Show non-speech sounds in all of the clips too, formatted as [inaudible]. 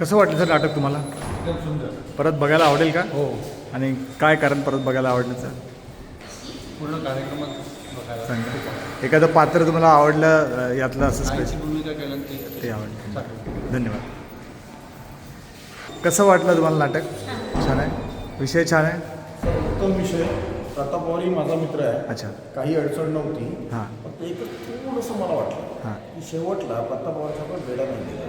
कसं वाटलं सर नाटक तुम्हाला? एकदम सुंदर. परत बघायला आवडेल का? हो. आणि काय कारण परत बघायला आवडण्याचं पूर्ण कार्यक्रमात बघायला. सांगा. एखादं पात्र तुम्हाला आवडलं यातलं असं आईची स्पेशल भूमिका ते आवडलं. धन्यवाद. कसं वाटलं तुम्हाला नाटक? छान आहे? विषय छान आहे? उत्तम विषय. प्रताप पवार ही माझा मित्र आहे. अच्छा. काही अडचण नव्हती. हां. फक्त एकच थोडंसं मला वाटलं हां. की शेवटला प्रताप पवारचा पण वेळा नाही दिला.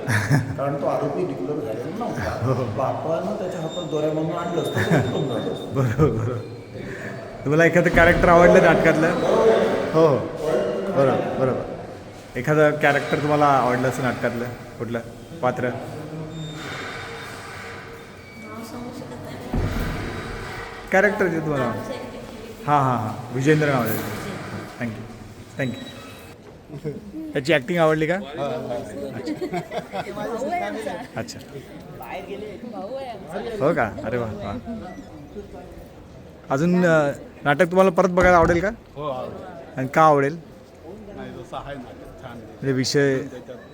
[laughs] कारण तो आरोपी डिक्लेअर झालेला नव्हता. बापानं त्याच्या हातात दोऱ्या म्हणून आणलं असतं तर उत्तम झालं असतं. बरोबर बरोबर. तुम्हाला एखादं कॅरेक्टर आवडलं नाटकातलं? हो हो. बरोबर बरोबर. एखादं कॅरेक्टर तुम्हाला आवडलं असं नाटकातलं? कुठलं? पात्र? नाव सांगू शकत नाही. कॅरेक्टर जे तुम्हाला आवडलं. हां हां हां. विजेंद्र नाव थँक्यू थँक्यू त्याची ॲक्टिंग आवडली का? अच्छा. हो का? अरे वा वा. अजून नाटक तुम्हाला परत बघायला आवडेल का? हो आणि का आवडेल? म्हणजे विषय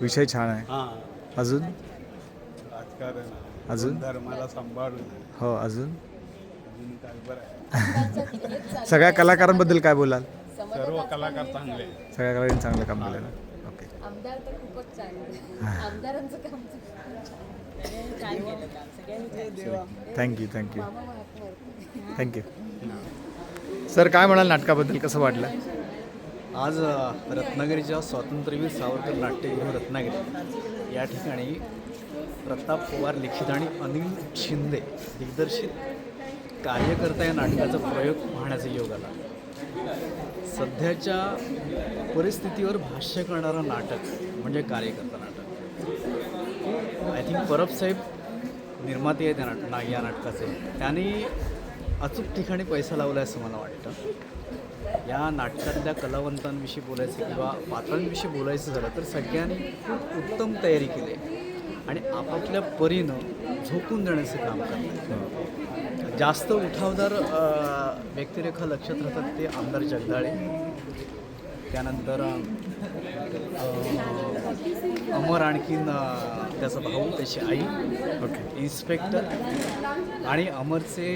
विषय छान आहे. हां. अजून. अजून? धर्माला सांभाळून हो अजून अजून काय बरं आहे सगळ्या कलाकारांबद्दल काय बोलाल? सर्व कलाकार चांगले. सगळ्या कलाकारांनी चांगलं काम केलं ओके. आमदार तर खूपच चांगलं [laughs] आमदारांचं काम. थँक्यू थँक्यू थँक्यू सर काय म्हणाल नाटकाबद्दल? कसं वाटलं? आज रत्नागिरीच्या स्वातंत्र्यवीर सावरकर नाट्यगृह रत्नागिरी. या ठिकाणी प्रताप पवार लिखित आणि अनिल शिंदे दिग्दर्शित कार्यकर्ता या नाटकाचा प्रयोग पाहण्याचा योग आला. सध्याच्या परिस्थितीवर भाष्य करणारं नाटक म्हणजे कार्यकर्ता नाटक. आय थिंक परब साहेब निर्माते आहेत त्या नाट ना या नाटकाचे. त्यांनी अचूक ठिकाणी पैसा लावला आहे असं मला वाटतं. या नाटकातल्या कलावंतांविषयी बोलायचं किंवा पात्रांविषयी बोलायचं झालं तर सगळ्यांनी खूप उत्तम तयारी केली आहे. आणि आपापल्या परीनं झोकून देण्याचं काम करतात. जास्त उठावदार व्यक्तिरेखा लक्षात राहतात ते आमदार जगदाळे. त्यानंतर अमर आणखीन त्याचा भाऊ त्याची आई ओके. इन्स्पेक्टर आणि अमरचे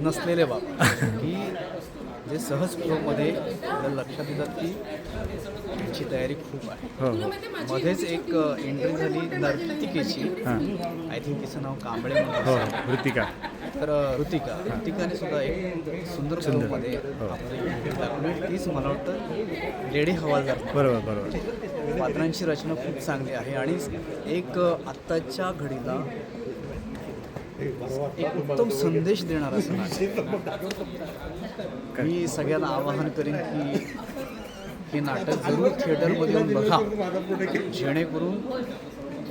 नसलेले बाप [laughs] की जे सहज फ्लोमध्ये लक्षात येतात की त्यांची तयारी खूप आहे. हो हो. मध्येच एक एंट्री झाली नर्तिकेची. आय थिंक तिचं नाव कांबळे म्हणून हो. ऋतिका. तर ऋतिका. ऋतिकाने सुद्धा एक सुंदर entry दाखवली. तीच मला वाटतं लेडी हवालदार. बरोबर बरोबर. पात्रांची रचना खूप चांगली आहे आणि एक आत्ताच्या घडीला एक उत्तम संदेश देणार असं मी सगळ्यांना आवाहन करेन की हे नाटक जरूर थिएटरमध्ये येऊन बघा. जेणेकरून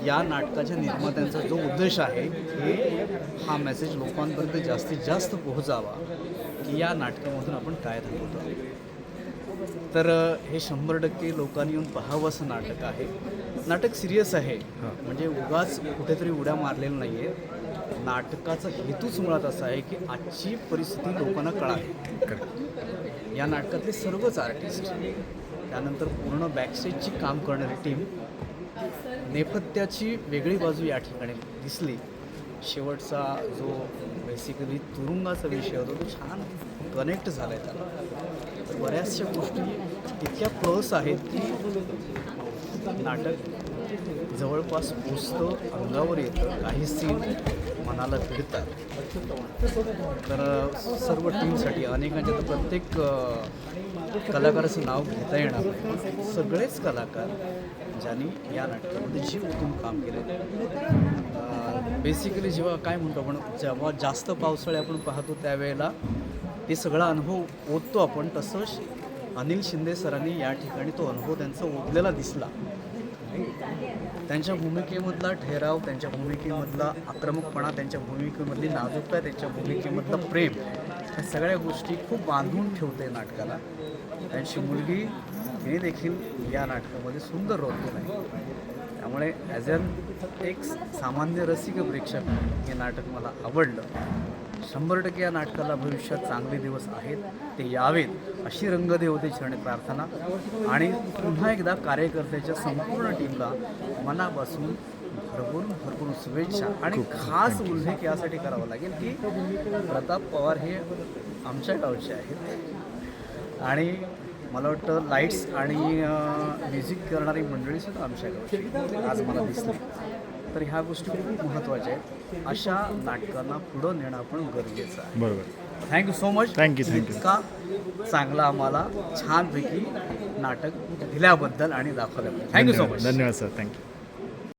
या नाटकाच्या निर्मात्यांचा जो उद्देश आहे की हा मेसेज लोकांपर्यंत जास्तीत जास्त पोहोचावा की या नाटकामधून आपण काय दाखवतो तर हे शंभर टक्के लोकांनी येऊन पाहावं असं नाटक आहे. नाटक सिरियस आहे. म्हणजे उगाच कुठेतरी उड्या मारलेलं नाही आहे नाटकाचा हेतूच मुळात असा आहे की आजची परिस्थिती लोकांना कळावी. या नाटकातले सर्वच आर्टिस्ट त्यानंतर पूर्ण बॅकस्टेजची काम करणारी टीम नेपथ्याची वेगळी बाजू या ठिकाणी दिसली. शेवटचा जो बेसिकली तुरुंगाचा विषय होता तो छान कनेक्ट झाला आहे त्याला बऱ्याचशा गोष्टी इतक्या प्लस आहेत की नाटक जवळपास पोचतं अंगावर येतं काही सीन मनाला भिडतात. तर सर्व टीमसाठी अनेकांच्या तर प्रत्येक कलाकाराचं नाव घेता येणार नाही. सगळेच कलाकार ज्यांनी या नाटकामध्ये जीव ओतून काम केलं. बेसिकली जेव्हा काय म्हणतो आपण जेव्हा जास्त पावसाळे आपण पाहतो त्यावेळेला ते सगळा अनुभव ओततो आपण. तसंच अनिल शिंदे सरांनी या ठिकाणी तो अनुभव त्यांचा ओतलेला दिसला. त्यांच्या भूमिकेमधला ठेराव त्यांच्या भूमिकेमधला आक्रमकपणा त्यांच्या भूमिकेमधली नाजूकता त्यांच्या भूमिकेमधलं प्रेम ह्या सगळ्या गोष्टी खूप बांधून ठेवते नाटकाला. त्यांची मुलगी तिने देखील या नाटकामध्ये सुंदर रोल केला आहे त्यामुळे ॲज अन एक सामान्य रसिक प्रेक्षक हे नाटक मला आवडलं. शंभर टक्के या नाटकाला भविष्यात चांगले दिवस आहेत. ते यावेत अशी रंगदेवते चरणी प्रार्थना. आणि पुन्हा एकदा कार्यकर्त्याच्या संपूर्ण टीमला मनापासून भरभरून भरभरून शुभेच्छा आणि खास उल्लेख यासाठी करावा लागेल की प्रताप पवार हे आमच्या गावचे आहेत. आणि मला वाटतं लाईट्स आणि म्युझिक करणारी मंडळीसुद्धा आमच्या गावची आज मला दिसली. तर ह्या गोष्टी खूप महत्त्वाच्या आहेत. अशा नाटकांना पुढं नेणं आपण गरजेचं आहे. बरोबर. Thank you so much thank you. इतका चांगला आम्हाला छानपैकी नाटक दिल्याबद्दल आणि दाखवल्याबद्दल. थँक्यू सो मच धन्यवाद. Sir thank you